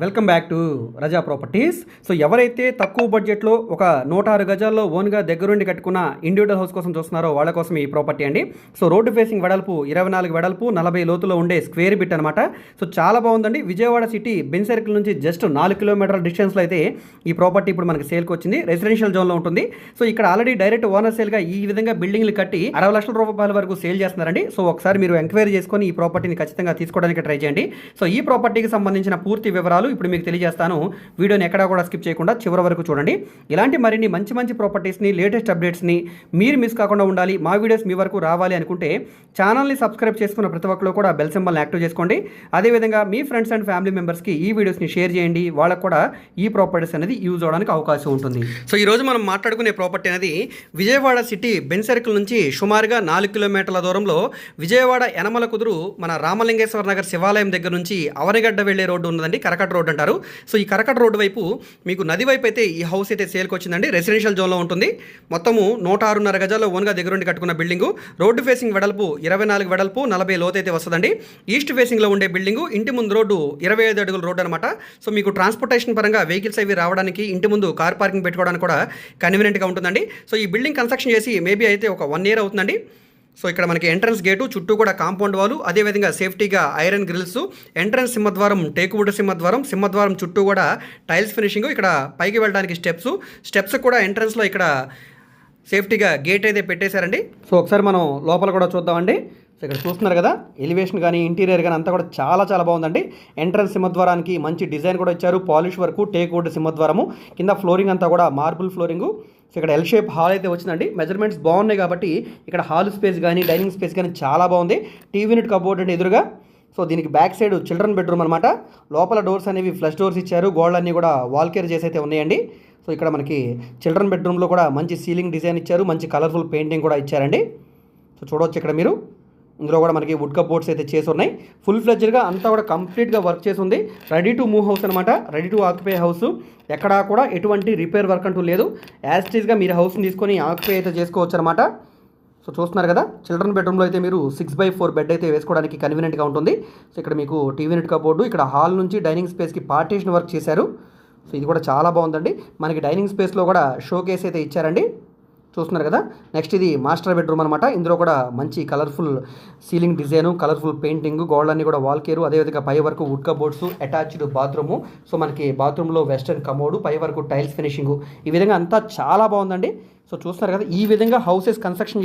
welcome back to Raja properties so ఎవరైతే తక్కువ బడ్జెట్లో ఒక నూట ఆరు గజాల్లో ఓన్గా దగ్గరుండి కట్టుకున్న ఇండివిజువల్ హౌస్ కోసం చూస్తున్నారో వాళ్ళ కోసం ఈ ప్రాపర్టీ అండి. సో రోడ్డు ఫేసింగ్ వెడల్పు ఇరవై నాలుగు వెడల్పు నలభై లోతులో ఉండే స్క్వేర్ బిట్ అనమాట సో చాలా బాగుందండి. విజయవాడ సిటీ బెన్ సర్కిల్ నుంచి జస్ట్ నాలుగు కిలోమీటర్ల డిస్టెన్స్లో అయితే ఈ ప్రాపర్టీ ఇప్పుడు మనకి సేల్కి వచ్చింది. రెసిడెన్షియల్ జోన్లో ఉంటుంది. సో ఇక్కడ ఆల్రెడీ డైరెక్ట్ ఓనర్ సేల్గా ఈ విధంగా బిల్డింగ్లు కట్టి అరవై లక్షల రూపాయల వరకు సేల్ చేస్తున్నారండి. సో ఒకసారి మీరు ఎంక్వైరీ చేసుకొని ఈ ప్రాపర్టీని ఖచ్చితంగా తీసుకోవడానికి ట్రై చేయండి. సో ఈ ప్రాపర్టీకి సంబంధించిన పూర్తి వివరాలు ఇప్పుడు మీకు తెలియజేస్తాను. వీడియోని ఎక్కడా కూడా స్కిప్ చేయకుండా చివరి వరకు చూడండి. ఇలాంటి మరిన్ని మంచి మంచి ప్రాపర్టీస్ని లేటెస్ట్ అప్డేట్స్ని మీరు మిస్ కాకుండా ఉండాలి. మా వీడియోస్ మీ వరకు రావాలి అనుకుంటే ఛానల్ని సబ్స్క్రైబ్ చేసుకున్న ప్రతి ఒక్కరు కూడా బెల్ సింబల్ని యాక్టివ్ చేసుకోండి. అదేవిధంగా మీ ఫ్రెండ్స్ అండ్ ఫ్యామిలీ మెంబర్స్కి ఈ వీడియోస్ని షేర్ చేయండి. వాళ్ళకు కూడా ఈ ప్రాపర్టీస్ అనేది యూజ్ అవడానికి అవకాశం ఉంటుంది. సో ఈరోజు మనం మాట్లాడుకునే ప్రాపర్టీ అనేది విజయవాడ సిటీ బెన్ సర్కిల్ నుంచి సుమారుగా నాలుగు కిలోమీటర్ల దూరంలో విజయవాడ యనమల కుదురు మన రామలింగేశ్వర నగర్ శివాలయం దగ్గర నుంచి అవనిగడ్డ వెళ్ళే రోడ్డు ఉన్నదండి. కరకట్ట రోడ్ అంటారు. సో ఈ కరకట రోడ్డు వైపు మీకు నది వైపు అయితే ఈ హౌస్ అయితే సేల్కి వచ్చిందండి. రెసిడెన్షియల్ జోన్లో ఉంటుంది. మొత్తము నూట ఆరున్నర గజాల్లో ఓన్గా దగ్గరుండి కట్టుకున్న బిల్డింగు. రోడ్డు ఫేసింగ్ వెడల్పు ఇరవై నాలుగు వెడల్పు నలభై లోతు అయితే వస్తుందండి. ఈస్ట్ ఫేసింగ్లో ఉండే బిల్డింగు ఇంటి ముందు రోడ్డు ఇరవై ఐదు అడుగుల రోడ్డు అనమాట సో మీకు ట్రాన్స్పోర్టేషన్ పరంగా వెహికల్స్ అవి రావడానికి ఇంటి ముందు కార్ పార్కింగ్ పెట్టుకోవడానికి కూడా కన్వీనియంట్గా ఉంటుందండి. సో ఈ బిల్డింగ్ కన్స్ట్రక్షన్ చేసి మేబీ అయితే ఒక వన్ ఇయర్ అవుతుందండి. సో ఇక్కడ మనకి ఎంట్రన్స్ గేటు చుట్టూ కూడా కాంపౌండ్ వాళ్ళు అదేవిధంగా సేఫ్టీగా ఐరన్ గ్రిల్స్ ఎంట్రన్స్ సింహద్వారం టేకువుడ్ సింహద్వారం సింహద్వారం చుట్టూ కూడా టైల్స్ ఫినిషింగ్ ఇక్కడ పైకి వెళ్ళడానికి స్టెప్స్ స్టెప్స్ కూడా ఎంట్రన్స్లో ఇక్కడ సేఫ్టీగా గేట్ అయితే పెట్టేశారండి. సో ఒకసారి మనం లోపల కూడా చూద్దామండి. సో ఇక్కడ చూస్తున్నారు కదా ఎలివేషన్ కానీ ఇంటీరియర్ కానీ అంతా కూడా చాలా చాలా బాగుందండి. ఎంట్రన్స్ సింహద్వారానికి మంచి డిజైన్ కూడా ఇచ్చారు. పాలిష్ వరకు టేక్ వుడ్ సింహద్వారము. కింద ఫ్లోరింగ్ అంతా కూడా మార్బుల్ ఫ్లోరింగు సో ఇక్కడ ఎల్ షేప్ హాల్ అయితే వచ్చిందండి. మెజర్మెంట్స్ బాగున్నాయి కాబట్టి ఇక్కడ హాల్ స్పేస్ కానీ డైనింగ్ స్పేస్ కానీ చాలా బాగుంది. టీవీ యూనిట్ కబోర్డ్ అంటే ఎదురుగా. సో దీనికి బ్యాక్ సైడ్ చిల్డ్రన్ బెడ్రూమ్ అనమాట లోపల డోర్స్ అనేవి ఫ్లష్ డోర్స్ ఇచ్చారు. గోడలన్నీ కూడా వాల్ కేర్ చేసి అయితే ఉన్నాయండి. సో ఇక్కడ మనకి చిల్డ్రన్ బెడ్రూమ్లో కూడా మంచి సీలింగ్ డిజైన్ ఇచ్చారు. మంచి కలర్ఫుల్ పెయింటింగ్ కూడా ఇచ్చారండి. సో చూడవచ్చు ఇక్కడ మీరు. ఇందులో కూడా మనకి వుడ్ కప్ బోర్డ్స్ అయితే చేసి ఉన్నాయి. ఫుల్ ఫ్లెజ్డ్గా అంతా కూడా కంప్లీట్గా వర్క్ చేసి ఉంది. రెడీ టు మూవ్ హౌస్ అనమాట రెడీ టు ఆక్యుపై హౌస్ ఎక్కడా కూడా ఎటువంటి రిపేర్ వర్క్ అంటూ లేదు. యాజ్ టీజ్గా మీరు హౌస్ని తీసుకొని ఆక్యుపై అయితే చేసుకోవచ్చు అనమాట సో చూస్తున్నారు కదా? చిల్డ్రన్ బెడ్రూమ్లో అయితే మీరు సిక్స్ బై ఫోర్ బెడ్ అయితే వేసుకోవడానికి కన్వీనియంట్గా ఉంటుంది. సో ఇక్కడ మీకు టీవీ నెట్ కబోర్డు ఇక్కడ హాల్ నుంచి డైనింగ్ స్పేస్కి పార్టీషన్ వర్క్ చేశారు. సో ఇది కూడా చాలా బాగుందండి. మనకి డైనింగ్ స్పేస్లో కూడా షో కేస్ అయితే ఇచ్చారండి. చూస్తున్నారు కదా. నెక్స్ట్ ఇది మాస్టర్ బెడ్రూమ్ అనమాట ఇందులో కూడా మంచి colourful ceiling design colourful painting గోడలన్నీ కూడా వాల్ కేరు అదేవిధంగా పై వరకు wood cupboards attached bathroom so మనకి బాత్రూంలో వెస్టర్న్ కమోడు పై వరకు టైల్స్ ఫినిషింగ్ ఈ విధంగా అంతా చాలా బాగుందండి. సో చూస్తున్నారు కదా ఈ విధంగా హౌసెస్ కన్స్ట్రక్షన్